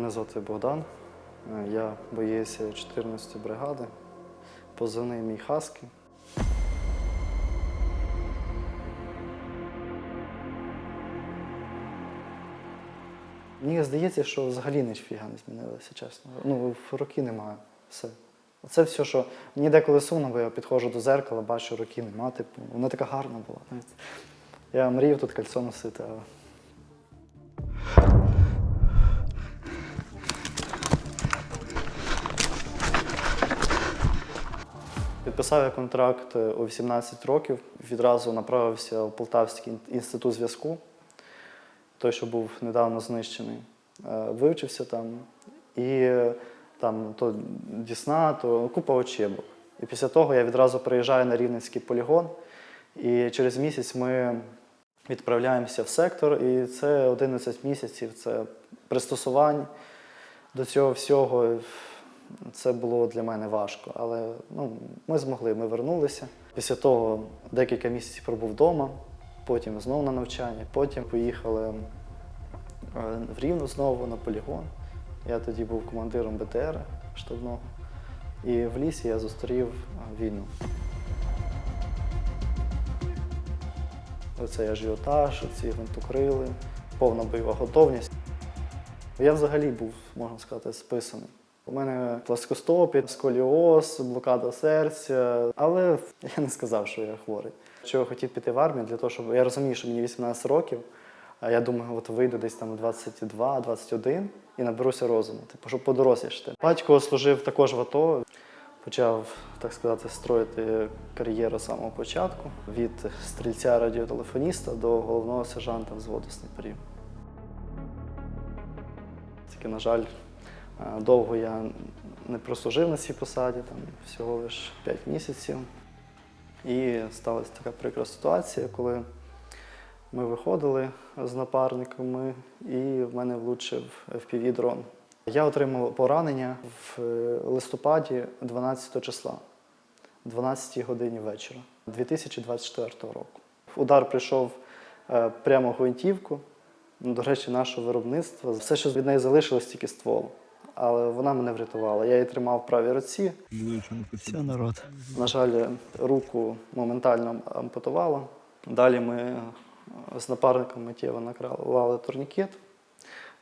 Мене звати Богдан. Е, Я боєць 14-ї бригади. Позивний мій Хаски. Мені здається, що взагалі ніфіга не змінилося, чесно. Ну, роки немає. Все. Це все, що мені деколи сумно, бо я підходжу до зеркала, бачу, роки нема. Типу, вона така гарна була. Я мріяв тут кольцо носити, але Підписав я контракт е, у 18 років, відразу направився в Полтавський інститут зв'язку, той, що був недавно знищений. Е, Вивчився там і е, там то Дісна, то купа учебок. І після того я відразу приїжджаю на Рівненський полігон, і через місяць ми відправляємося в сектор, і це 11 місяців, це пристосувань до цього всього. Це було для мене важко, але ну, ми змогли, ми вернулися. Після того декілька місяців пробув вдома, потім знову на навчання, потім поїхали е, в Рівну знову на полігон. Я тоді був командиром БТР штабного. І в лісі я зустрів е, війну. Оцей ажіотаж, оці гвинтокрили, повна бойова готовність. Я взагалі був, можна сказати, списаний. У мене пласкостопі, сколіоз, блокада серця, але я не сказав, що я хворий. Я хотів піти в армію для того, щоб я розумію, що мені 18 років, а я думаю, от вийду десь там 22-21 і наберуся розуму, типу, щоб подорослішати. Батько служив також в АТО, почав, так сказати, строїти кар'єру з самого початку від стрільця радіотелефоніста до головного сержанта взводу снайперів. Тільки, на жаль, довго я не прослужив на цій посаді, там всього лише 5 місяців. І сталася така прикра ситуація, коли ми виходили з напарниками, і в мене влучив FPV-дрон. Я отримав поранення в е, листопаді 12 числа, 12 годині вечора 2024 року. Удар прийшов е, прямо в гвинтівку. Ну, До речі, нашого виробництва. Все, що від неї залишилось, тільки ствол. Але вона мене врятувала. Я її тримав в правій руці. Все, народ. На жаль, руку моментально ампутувало. Далі ми е, з напарником миттєво накрали турнікет,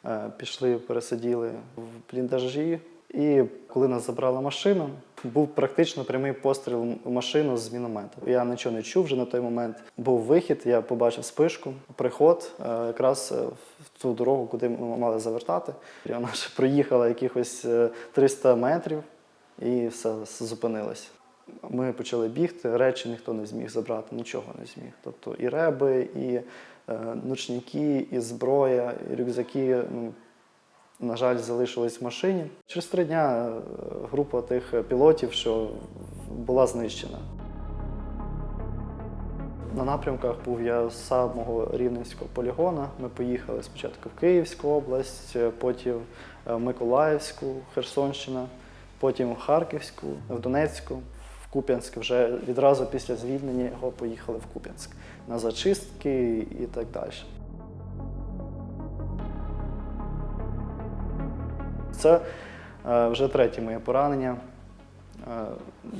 е, пішли, пересиділи в бліндажі. І коли нас забрала машина, був практично прямий постріл в машину з міномета. Я нічого не чув вже на той момент. Був вихід, я побачив спишку, приход е, якраз е, в ту дорогу, куди ми мали завертати. Вона ще проїхала якихось е, 300 метрів і все зупинилось. Ми почали бігти, речі ніхто не зміг забрати, нічого не зміг. Тобто і реби, і е, ночники, і зброя, і рюкзаки. Ну, на жаль, залишились в машині. Через три дня е, група тих пілотів, що була знищена. На напрямках був я з самого Рівненського полігона. Ми поїхали спочатку в Київську область, е, потім е, в Миколаївську, Херсонщина, потім в Харківську, в Донецьку, в Куп'янськ. Вже відразу після звільнення його поїхали в Куп'янськ на зачистки і так далі. Це е, вже третє моє поранення.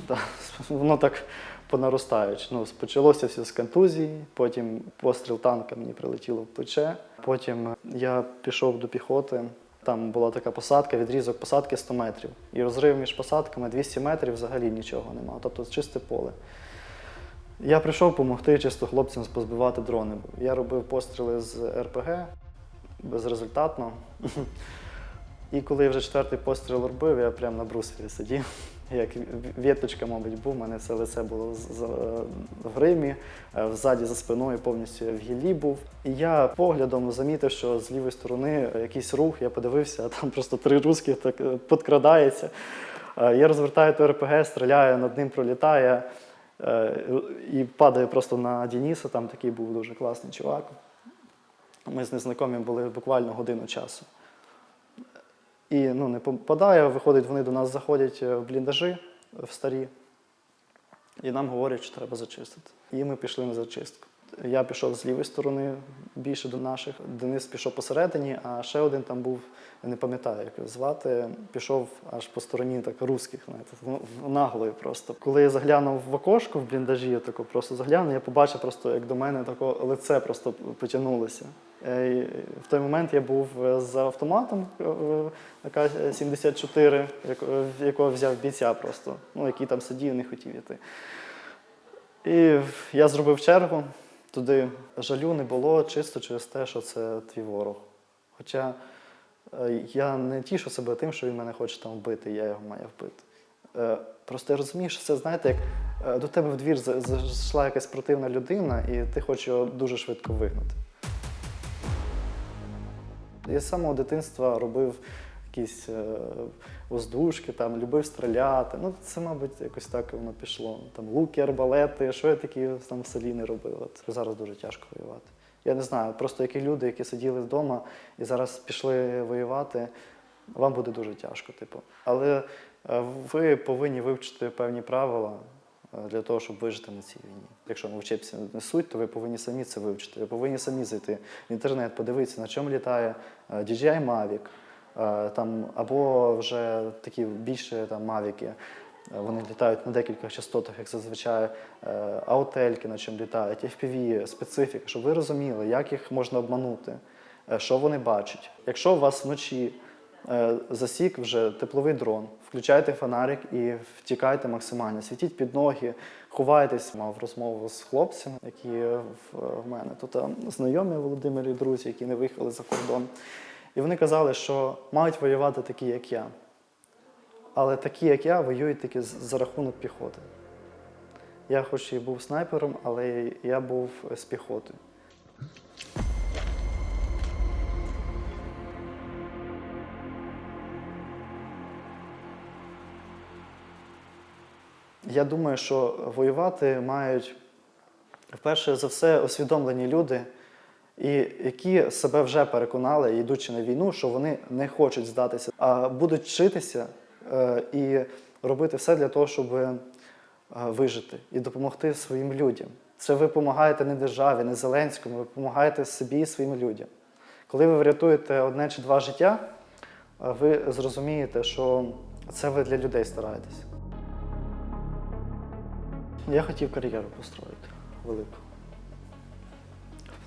Е, воно так понаростаючи. Ну, почалося все з контузії, потім постріл танка мені прилетіло в плече. Потім я пішов до піхоти. Там була така посадка, відрізок посадки 100 метрів. І розрив між посадками 200 метрів взагалі нічого немає. Тобто чисте поле. Я прийшов допомогти чисто хлопцям позбивати дрони. Я робив постріли з РПГ безрезультатно. І коли я вже четвертий постріл робив, я прямо на брусвері сидів. Як віточка, мабуть, був, у мене все лице було в гримі, е, взаді за спиною повністю в гіллі був. І я поглядом замітив, що з лівої сторони якийсь рух, я подивився, а там просто три русських так е, підкрадається. Е, Я розвертаю то РПГ, стріляю, над ним пролітає е, і падає просто на Дениса, там такий був дуже класний чувак. Ми з незнайомі були буквально годину часу. І ну, не попадає, виходить, вони до нас заходять е, в бліндажі в старі, і нам говорять, що треба зачистити. І ми пішли на зачистку. Я пішов з лівої сторони більше до наших. Денис пішов посередині, а ще один там був, не пам'ятаю, як його звати, пішов аж по стороні так русських, знаєте, наглою просто. Коли я заглянув в окошко в бліндажі, я тако просто заглянув, я побачив просто, як до мене тако лице просто потягнулося. Е, і В той момент я був е, за автоматом, яка 74, як- в якого взяв бійця просто, ну, який там сидів, не хотів йти. І я зробив чергу туди. Жалю не було чисто через те, що це твій ворог. Хоча е, я не тішу себе тим, що він мене хоче там вбити, я його маю вбити. Е, Просто я розумію, що це, знаєте, як е, до тебе в двір зайшла якась противна людина, і ти хочеш його дуже швидко вигнати. Я з самого дитинства робив якісь воздушки, там, любив стріляти. Ну, це, мабуть, якось так воно пішло. Там луки, арбалети, що я такі там в селі не робив. От зараз дуже тяжко воювати. Я не знаю, просто які люди, які сиділи вдома і зараз пішли воювати, вам буде дуже тяжко, типу. Але е, ви повинні вивчити певні правила е, для того, щоб вижити на цій війні. Якщо вчитися не суть, то ви повинні самі це вивчити. Ви повинні самі зайти в інтернет, подивитися, на чому літає DJI Mavic, е, там, або вже такі більше там, мавіки. Е, Вони літають на декількох частотах, як зазвичай, е, аутельки на чому літають, FPV, специфіка, щоб ви розуміли, як їх можна обманути, е, що вони бачать. Якщо у вас вночі е, засік вже тепловий дрон, включайте фонарик і втікайте максимально. Світіть під ноги, ховайтесь. Мав розмову з хлопцями, які в, мене тут знайомі Володимирі друзі, які не виїхали за кордон. І вони казали, що мають воювати такі, як я. Але такі, як я, воюють тільки за рахунок піхоти. Я хоч і був снайпером, але я був з піхотою. Я думаю, що воювати мають вперше за все усвідомлені люди, і які себе вже переконали, йдучи на війну, що вони не хочуть здатися, а будуть вчитися е, і робити все для того, щоб е, вижити і допомогти своїм людям. Це ви допомагаєте не державі, не Зеленському, ви допомагаєте собі і своїм людям. Коли ви врятуєте одне чи два життя, е, ви зрозумієте, що це ви для людей стараєтесь. Я хотів кар'єру построїти велику.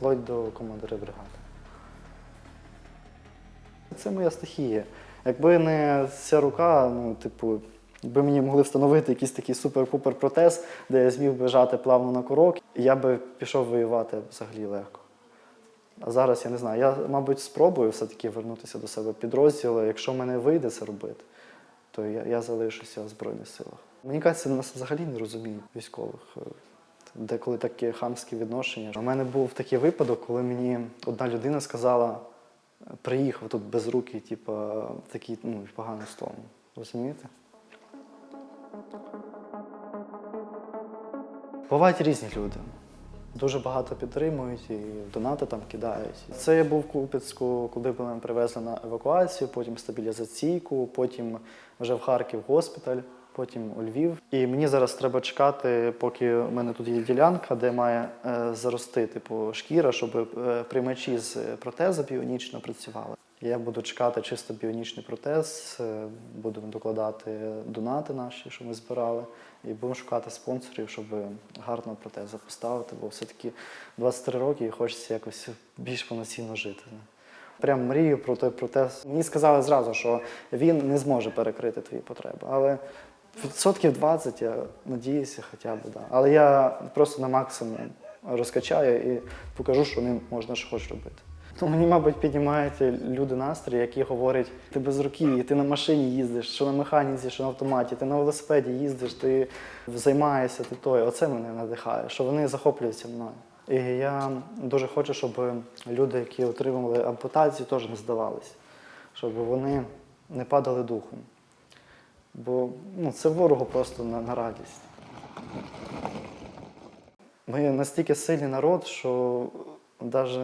Вплоть до командира бригади. Це моя стихія. Якби не ця рука, ну, типу, якби мені могли встановити якийсь такий супер-пупер протез, де я зміг би жати плавно на курок, я би пішов воювати взагалі легко. А зараз я не знаю. Я, мабуть, спробую все-таки вернутися до себе в підрозділ. Якщо мене вийде це робити, то я, я залишуся в Збройних силах. Мені кажеться, нас взагалі не розуміють військових. Деколи таке хамське відношення. У мене був такий випадок, коли мені одна людина сказала, приїхав тут без руки, типу, такий ну, поганим словом. Розумієте? Бувають різні люди. Дуже багато підтримують і донати там кидають. Це я був в Куп'янську, куди мене привезли на евакуацію, потім стабілізаційку, потім вже в Харків госпіталь, потім у Львів. І мені зараз треба чекати, поки в мене тут є ділянка, де має е, зарости типу, шкіра, щоб е, приймачі з протеза біонічно працювали. Я буду чекати чисто біонічний протез, е, будемо докладати донати наші, що ми збирали, і будемо шукати спонсорів, щоб гарного протеза поставити, бо все-таки 23 роки і хочеться якось більш повноцінно жити. Прям мрію про той протез. Мені сказали зразу, що він не зможе перекрити твої потреби. Але відсотків 20 я надіюся, хоча б, да. Але я просто на максимум розкачаю і покажу, що ним можна що хочеш робити. Ну, мені, мабуть, піднімають люди настрій, які говорять, ти без руки, ти на машині їздиш, що на механіці, що на автоматі, ти на велосипеді їздиш, ти займаєшся, ти той. Оце мене надихає, що вони захоплюються мною. І я дуже хочу, щоб люди, які отримували ампутацію, теж не здавалися, щоб вони не падали духом. Бо ну, це ворогу просто на, на радість. Ми настільки сильний народ, що навіть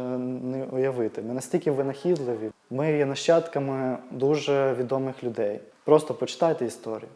не уявити. Ми настільки винахідливі. Ми є нащадками дуже відомих людей. Просто почитайте історію.